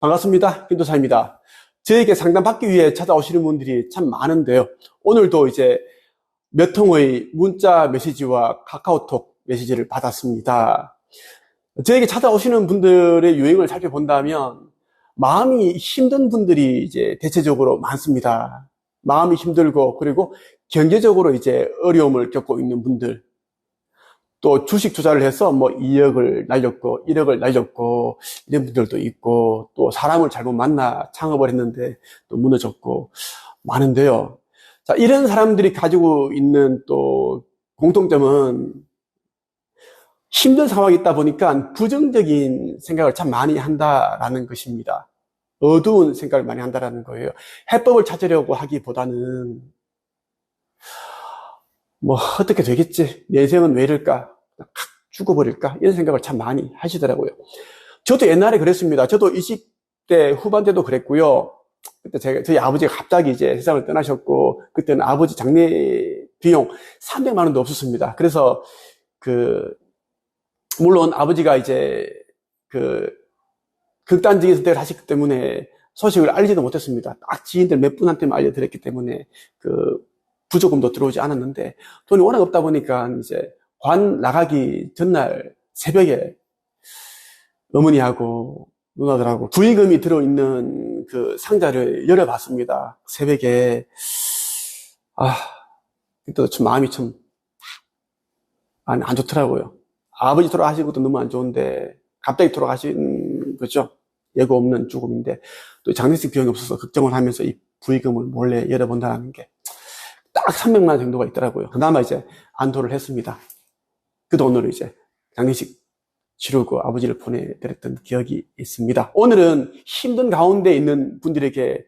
반갑습니다. 김도사입니다. 저에게 상담 받기 위해 찾아오시는 분들이 참 많은데요. 오늘도 이제 몇 통의 문자 메시지와 카카오톡 메시지를 받았습니다. 저에게 찾아오시는 분들의 유형을 살펴본다면 마음이 힘든 분들이 이제 대체적으로 많습니다. 마음이 힘들고 그리고 경제적으로 이제 어려움을 겪고 있는 분들 또 주식 투자를 해서 뭐 2억을 날렸고 1억을 날렸고 이런 분들도 있고 또 사람을 잘못 만나 창업을 했는데 또 무너졌고 많은데요. 자, 이런 사람들이 가지고 있는 또 공통점은 힘든 상황이 있다 보니까 부정적인 생각을 참 많이 한다라는 것입니다. 어두운 생각을 많이 한다라는 거예요. 해법을 찾으려고 하기보다는 뭐 어떻게 되겠지? 내 인생은 왜 이럴까? 확 죽어버릴까? 이런 생각을 참 많이 하시더라고요. 저도 옛날에 그랬습니다. 저도 20대 후반 때도 그랬고요. 그때 제가, 저희 아버지가 갑자기 이제 세상을 떠나셨고, 그때는 아버지 장례 비용 300만 원도 없었습니다. 그래서 그, 물론 아버지가 이제 그, 극단적인 선택을 하셨기 때문에 소식을 알리지도 못했습니다. 딱 지인들 몇 분한테만 알려드렸기 때문에 그, 부조금도 들어오지 않았는데 돈이 워낙 없다 보니까 이제 관 나가기 전날 새벽에 어머니하고 누나들하고 부의금이 들어있는 그 상자를 열어봤습니다. 새벽에 아 그때도 좀 마음이 좀 안, 안 좋더라고요. 아버지 돌아가신 것도 너무 안 좋은데 갑자기 돌아가신 거죠. 예고 없는 죽음인데 또 장례식 비용이 없어서 걱정을 하면서 이 부의금을 몰래 열어본다는 게 딱 300만 원 정도가 있더라고요. 그나마 이제 안도를 했습니다. 그 돈으로 이제 장례식 치르고 아버지를 보내드렸던 기억이 있습니다. 오늘은 힘든 가운데 있는 분들에게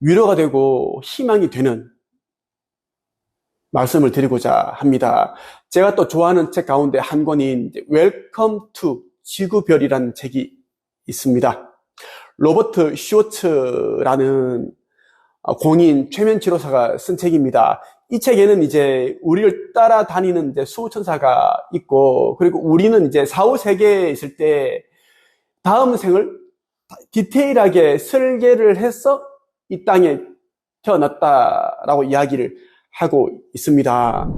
위로가 되고 희망이 되는 말씀을 드리고자 합니다. 제가 또 좋아하는 책 가운데 한 권인 Welcome to 지구별이라는 책이 있습니다. 로버트 쇼츠라는 공인 최면치료사가 쓴 책입니다. 이 책에는 이제 우리를 따라다니는 이제 수호천사가 있고, 그리고 우리는 이제 사후 세계에 있을 때 다음 생을 디테일하게 설계를 해서 이 땅에 태어났다라고 이야기를 하고 있습니다.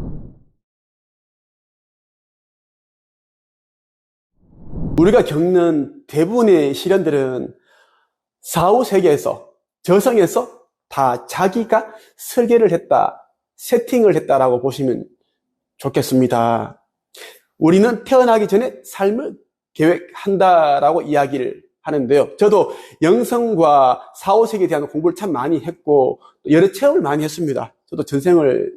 우리가 겪는 대부분의 시련들은 사후 세계에서, 저성에서 다 자기가 설계를 했다, 세팅을 했다라고 보시면 좋겠습니다. 우리는 태어나기 전에 삶을 계획한다라고 이야기를 하는데요. 저도 영성과 사후세계에 대한 공부를 참 많이 했고, 여러 체험을 많이 했습니다. 저도 전생을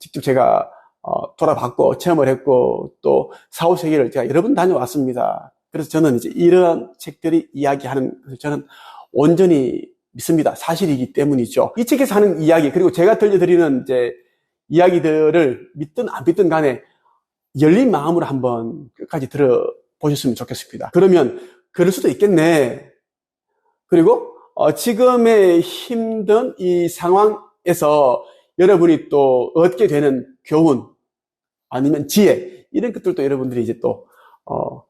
직접 제가 어, 돌아봤고, 체험을 했고, 또 사후세계를 제가 여러 번 다녀왔습니다. 그래서 저는 이제 이런 책들이 이야기하는 것을 저는 온전히 믿습니다. 사실이기 때문이죠. 이 책에서 하는 이야기, 그리고 제가 들려드리는 이제 이야기들을 믿든 안 믿든 간에 열린 마음으로 한번 끝까지 들어보셨으면 좋겠습니다. 그러면 그럴 수도 있겠네. 그리고 어, 지금의 힘든 이 상황에서 여러분이 또 얻게 되는 교훈 아니면 지혜 이런 것들도 여러분들이 이제 또 어,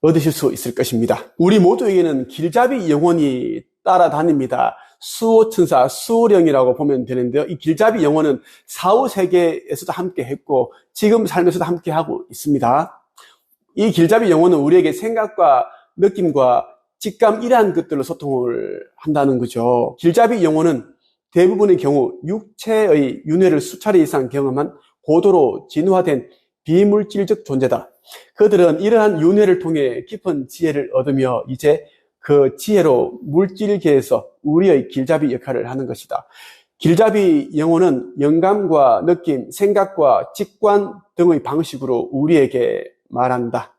얻으실 수 있을 것입니다. 우리 모두에게는 길잡이 영혼이 따라다닙니다. 수호 천사, 수호령이라고 보면 되는데요. 이 길잡이 영혼은 사후 세계에서도 함께 했고 지금 삶에서도 함께 하고 있습니다. 이 길잡이 영혼은 우리에게 생각과 느낌과 직감 이러한 것들로 소통을 한다는 거죠. 길잡이 영혼은 대부분의 경우 육체의 윤회를 수차례 이상 경험한 고도로 진화된 비물질적 존재다. 그들은 이러한 윤회를 통해 깊은 지혜를 얻으며 이제 그 지혜로 물질계에서 우리의 길잡이 역할을 하는 것이다. 길잡이 영혼은 영감과 느낌, 생각과 직관 등의 방식으로 우리에게 말한다.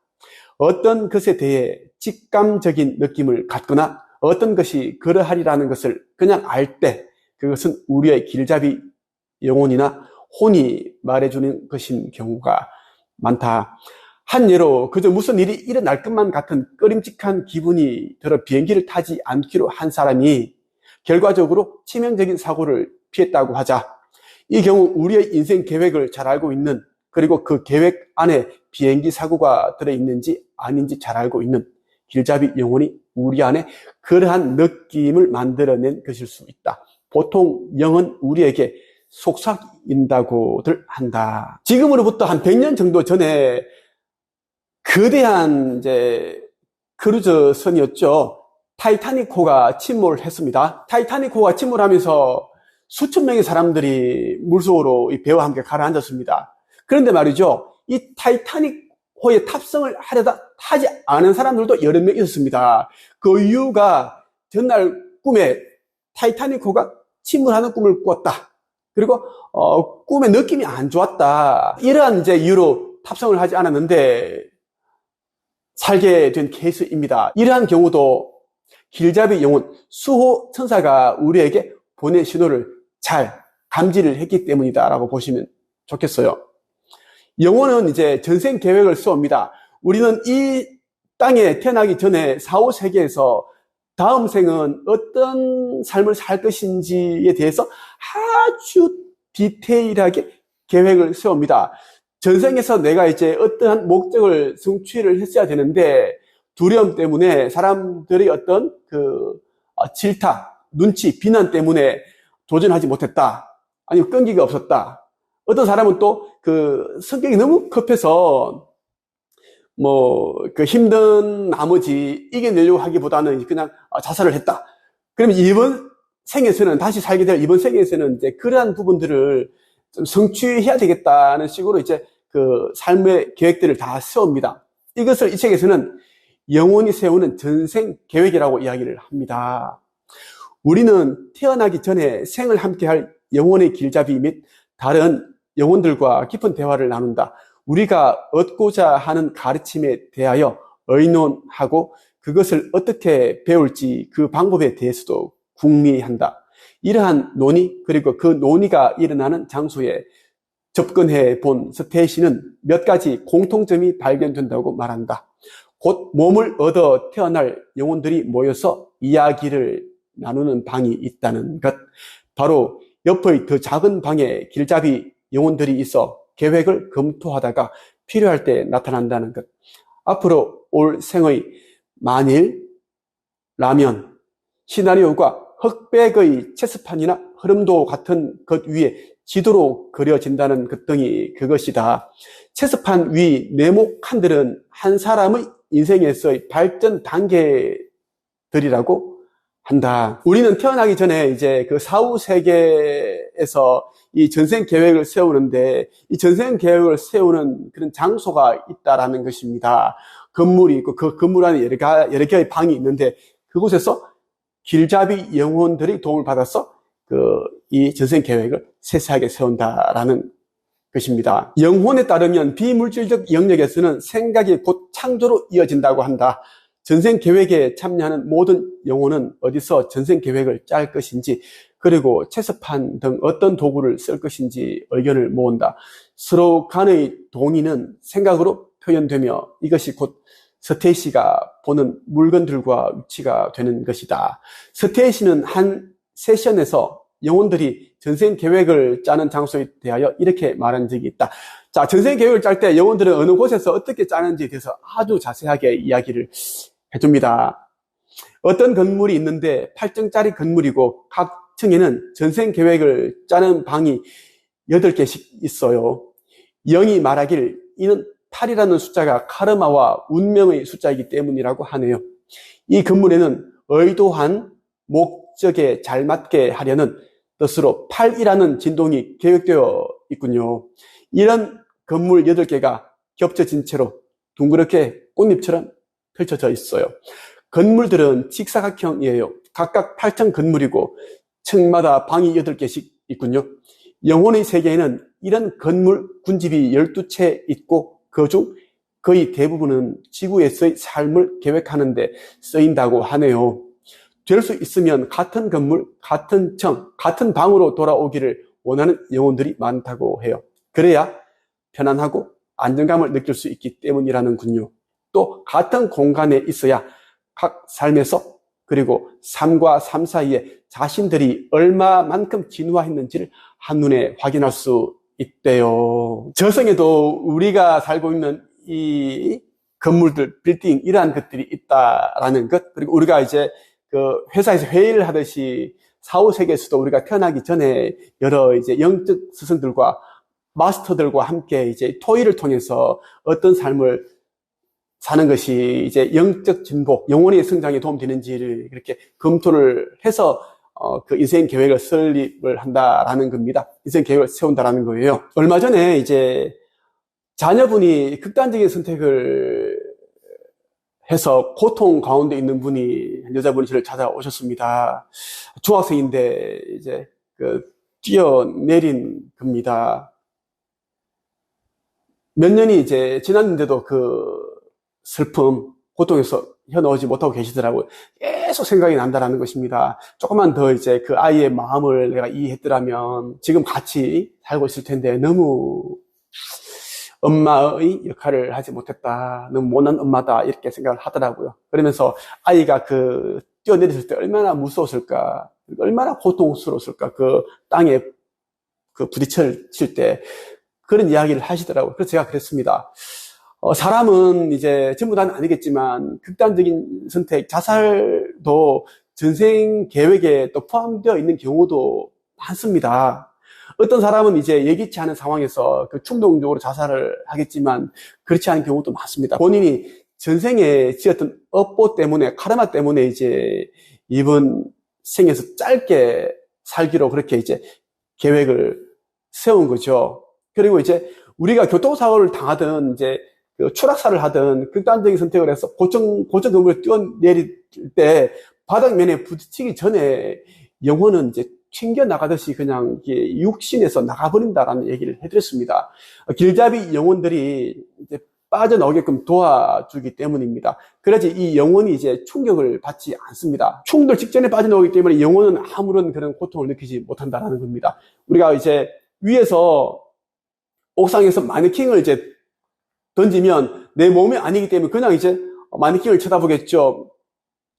어떤 것에 대해 직감적인 느낌을 갖거나 어떤 것이 그러하리라는 것을 그냥 알 때 그것은 우리의 길잡이 영혼이나 혼이 말해주는 것인 경우가 많다. 한 예로 그저 무슨 일이 일어날 것만 같은 꺼림직한 기분이 들어 비행기를 타지 않기로 한 사람이 결과적으로 치명적인 사고를 피했다고 하자. 이 경우 우리의 인생 계획을 잘 알고 있는 그리고 그 계획 안에 비행기 사고가 들어있는지 아닌지 잘 알고 있는 길잡이 영혼이 우리 안에 그러한 느낌을 만들어낸 것일 수 있다. 보통 영은 우리에게 속삭인다고들 한다. 지금으로부터 한 100년 정도 전에 거대한 이제 크루즈 선이었죠. 타이타닉호가 침몰 했습니다. 타이타닉호가 침몰하면서 수천 명의 사람들이 물속으로 이 배와 함께 가라앉았습니다. 그런데 말이죠. 이 타이타닉호에 탑승을 하려다 타지 않은 사람들도 여러 명 있었습니다. 그 이유가 전날 꿈에 타이타닉호가 침몰하는 꿈을 꿨다. 그리고 어, 꿈의 느낌이 안 좋았다. 이러한 이제 이유로 탑승을 하지 않았는데 살게 된 케이스입니다. 이러한 경우도 길잡이 영혼 수호 천사가 우리에게 보낸 신호를 잘 감지를 했기 때문이다라고 보시면 좋겠어요. 영혼은 이제 전생 계획을 세웁니다. 우리는 이 땅에 태어나기 전에 사후 세계에서 다음 생은 어떤 삶을 살 것인지에 대해서 아주 디테일하게 계획을 세웁니다. 전생에서 내가 이제 어떠한 목적을 성취를 했어야 되는데 두려움 때문에 사람들의 어떤 그 어, 질타, 눈치, 비난 때문에 도전하지 못했다. 아니면 끈기가 없었다. 어떤 사람은 또 그 성격이 너무 급해서 뭐 그 힘든 나머지 이겨내려고 하기보다는 그냥 어, 자살을 했다. 그러면 이번 생에서는 다시 살게 될 이번 생에서는 이제 그러한 부분들을 좀 성취해야 되겠다는 식으로 이제 그 삶의 계획들을 다 세웁니다. 이것을 이 책에서는 영원히 세우는 전생 계획이라고 이야기를 합니다. 우리는 태어나기 전에 생을 함께할 영혼의 길잡이 및 다른 영혼들과 깊은 대화를 나눈다. 우리가 얻고자 하는 가르침에 대하여 의논하고 그것을 어떻게 배울지 그 방법에 대해서도 궁리한다. 이러한 논의 그리고 그 논의가 일어나는 장소에 접근해 본 스테이시는 몇 가지 공통점이 발견된다고 말한다. 곧 몸을 얻어 태어날 영혼들이 모여서 이야기를 나누는 방이 있다는 것. 바로 옆의 더 작은 방에 길잡이 영혼들이 있어 계획을 검토하다가 필요할 때 나타난다는 것. 앞으로 올 생의 만일, 라면, 시나리오가 흑백의 체스판이나 흐름도 같은 것 위에 지도로 그려진다는 것 등이 그것이다. 체스판 위 네모 칸들은 한 사람의 인생에서의 발전 단계들이라고 한다. 우리는 태어나기 전에 이제 그 사후 세계에서 이 전생 계획을 세우는데 이 전생 계획을 세우는 그런 장소가 있다라는 것입니다. 건물이 있고 그 건물 안에 여러, 가, 여러 개의 방이 있는데 그곳에서 길잡이 영혼들이 도움을 받아서 그 이 전생 계획을 세세하게 세운다라는 것입니다. 영혼에 따르면 비물질적 영역에서는 생각이 곧 창조로 이어진다고 한다. 전생 계획에 참여하는 모든 영혼은 어디서 전생 계획을 짤 것인지 그리고 체스판 등 어떤 도구를 쓸 것인지 의견을 모은다. 서로 간의 동의는 생각으로 표현되며 이것이 곧 스테이시가 보는 물건들과 위치가 되는 것이다. 스테이시는 한 세션에서 영혼들이 전생 계획을 짜는 장소에 대하여 이렇게 말한 적이 있다. 자, 전생 계획을 짤 때 영혼들은 어느 곳에서 어떻게 짜는지에 대해서 아주 자세하게 이야기를 해줍니다. 어떤 건물이 있는데 8층짜리 건물이고 각 층에는 전생 계획을 짜는 방이 8개씩 있어요. 영이 말하길 이는 8이라는 숫자가 카르마와 운명의 숫자이기 때문이라고 하네요. 이 건물에는 의도한 목적에 잘 맞게 하려는 뜻으로 8이라는 진동이 계획되어 있군요. 이런 건물 8개가 겹쳐진 채로 둥그렇게 꽃잎처럼 펼쳐져 있어요. 건물들은 직사각형이에요. 각각 8층 건물이고 층마다 방이 8개씩 있군요. 영혼의 세계에는 이런 건물 군집이 12채 있고 그 중 거의 대부분은 지구에서의 삶을 계획하는데 쓰인다고 하네요. 될 수 있으면 같은 건물, 같은 청, 같은 방으로 돌아오기를 원하는 영혼들이 많다고 해요. 그래야 편안하고 안정감을 느낄 수 있기 때문이라는군요. 또 같은 공간에 있어야 각 삶에서 그리고 삶과 삶 사이에 자신들이 얼마만큼 진화했는지를 한눈에 확인할 수 있대요. 저승에도 우리가 살고 있는 이 건물들, 빌딩, 이러한 것들이 있다라는 것. 그리고 우리가 이제 그 회사에서 회의를 하듯이 사후 세계에서도 우리가 태어나기 전에 여러 이제 영적 스승들과 마스터들과 함께 이제 토의를 통해서 어떤 삶을 사는 것이 이제 영적 진보, 영혼의 성장에 도움되는지를 이렇게 검토를 해서 어, 그 인생 계획을 설립을 한다라는 겁니다. 인생 계획을 세운다라는 거예요. 얼마 전에 이제 자녀분이 극단적인 선택을 해서 고통 가운데 있는 분이 여자분이 저를 찾아오셨습니다. 중학생인데 이제 그 뛰어내린 겁니다. 몇 년이 이제 지났는데도 그 슬픔, 고통에서 헤어나오지 못하고 계시더라고요. 계속 생각이 난다라는 것입니다. 조금만 더 이제 그 아이의 마음을 내가 이해했더라면 지금 같이 살고 있을 텐데 너무 엄마의 역할을 하지 못했다. 너무 못난 엄마다. 이렇게 생각을 하더라고요. 그러면서 아이가 그 뛰어내렸을 때 얼마나 무서웠을까. 얼마나 고통스러웠을까. 그 땅에 그 부딪힐 때 그런 이야기를 하시더라고요. 그래서 제가 그랬습니다. 어, 사람은 이제 전부 다는 아니겠지만 극단적인 선택, 자살도 전생 계획에 또 포함되어 있는 경우도 많습니다. 어떤 사람은 이제 예기치 않은 상황에서 그 충동적으로 자살을 하겠지만 그렇지 않은 경우도 많습니다. 본인이 전생에 지었던 업보 때문에, 카르마 때문에 이제 이번 생에서 짧게 살기로 그렇게 이제 계획을 세운 거죠. 그리고 이제 우리가 교통사고를 당하든 이제 그 추락사를 하든 극단적인 선택을 해서 고정, 고정 건물을 뛰어내릴 때 바닥면에 부딪히기 전에 영혼은 이제 튕겨 나가듯이 그냥 육신에서 나가버린다라는 얘기를 해드렸습니다. 길잡이 영혼들이 이제 빠져나오게끔 도와주기 때문입니다. 그래야지 이 영혼이 이제 충격을 받지 않습니다. 충돌 직전에 빠져나오기 때문에 영혼은 아무런 그런 고통을 느끼지 못한다라는 겁니다. 우리가 이제 위에서 옥상에서 마네킹을 이제 던지면 내 몸이 아니기 때문에 그냥 이제 마네킹을 쳐다보겠죠.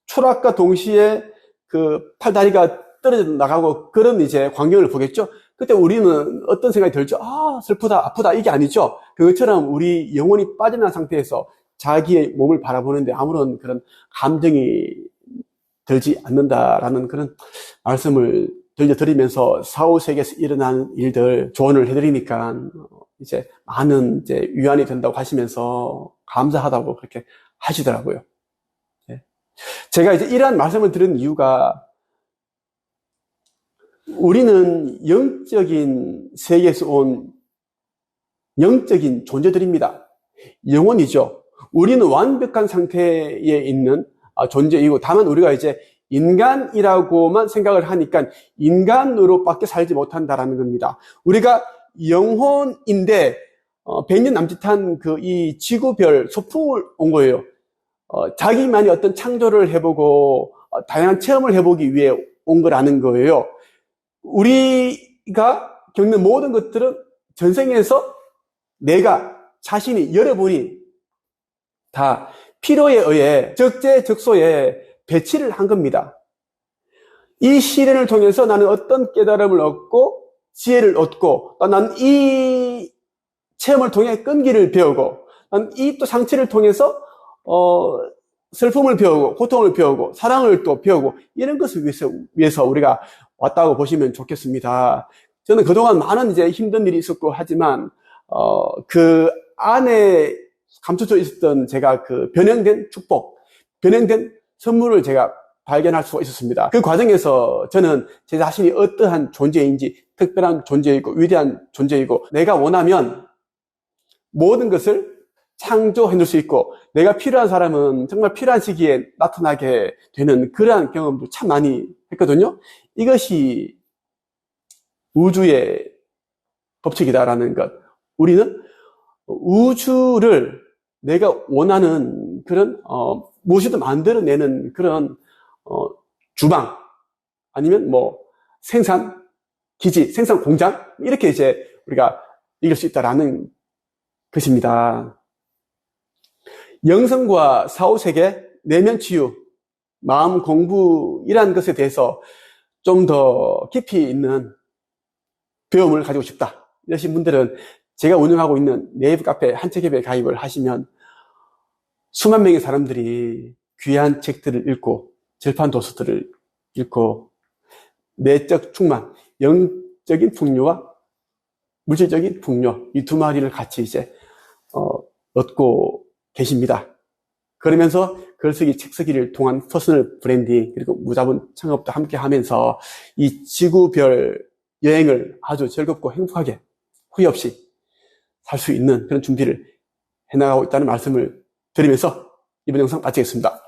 추락과 동시에 그 팔다리가 떨어져 나가고 그런 이제 광경을 보겠죠. 그때 우리는 어떤 생각이 들죠? 아, 슬프다, 아프다, 이게 아니죠. 그것처럼 우리 영혼이 빠져난 상태에서 자기의 몸을 바라보는데 아무런 그런 감정이 들지 않는다라는 그런 말씀을 들려드리면서 사후 세계에서 일어난 일들 조언을 해드리니까 이제 많은 이제 위안이 된다고 하시면서 감사하다고 그렇게 하시더라고요. 예. 제가 이제 이러한 말씀을 들은 이유가 우리는 영적인 세계에서 온 영적인 존재들입니다. 영혼이죠. 우리는 완벽한 상태에 있는 아, 존재이고 다만 우리가 이제 인간이라고만 생각을 하니까 인간으로밖에 살지 못한다라는 겁니다. 우리가 영혼인데 어, 100년 남짓한 그 이 지구별 소풍을 온 거예요. 어, 자기만이 어떤 창조를 해보고 어, 다양한 체험을 해보기 위해 온 거라는 거예요. 우리가 겪는 모든 것들은 전생에서 내가 자신이 여러분이 다 필요에 의해 적재적소에 배치를 한 겁니다. 이 시련을 통해서 나는 어떤 깨달음을 얻고 지혜를 얻고 나는 이 체험을 통해 끈기를 배우고 난 이 또 상처를 통해서 어, 슬픔을 배우고 고통을 배우고 사랑을 또 배우고 이런 것을 위해서, 위해서 우리가 왔다고 보시면 좋겠습니다. 저는 그동안 많은 이제 힘든 일이 있었고 하지만 어, 그 안에 감춰져 있었던 제가 그 변형된 축복, 변형된 선물을 제가 발견할 수가 있었습니다. 그 과정에서 저는 제 자신이 어떠한 존재인지 특별한 존재이고 위대한 존재이고 내가 원하면 모든 것을 창조해 놓을 수 있고 내가 필요한 사람은 정말 필요한 시기에 나타나게 되는 그러한 경험도 참 많이 했거든요. 이것이 우주의 법칙이다라는 것. 우리는 우주를 내가 원하는 그런 어, 무엇이든 만들어내는 그런 어, 주방 아니면 뭐 생산 기지, 생산 공장 이렇게 이제 우리가 이길 수 있다라는 것입니다. 영성과 사후세계, 내면 치유, 마음 공부 이러한 것에 대해서 좀 더 깊이 있는 배움을 가지고 싶다. 이러신 분들은 제가 운영하고 있는 네이버 카페 한책협에 가입을 하시면 수만 명의 사람들이 귀한 책들을 읽고 절판 도서들을 읽고 내적 충만, 영적인 풍요와 물질적인 풍요 이 두 마리를 같이 이제 어, 얻고 계십니다. 그러면서 글쓰기, 책쓰기를 통한 퍼스널 브랜딩 그리고 무자본 창업도 함께 하면서 이 지구별 여행을 아주 즐겁고 행복하게 후회 없이 살 수 있는 그런 준비를 해나가고 있다는 말씀을 드리면서 이번 영상 마치겠습니다.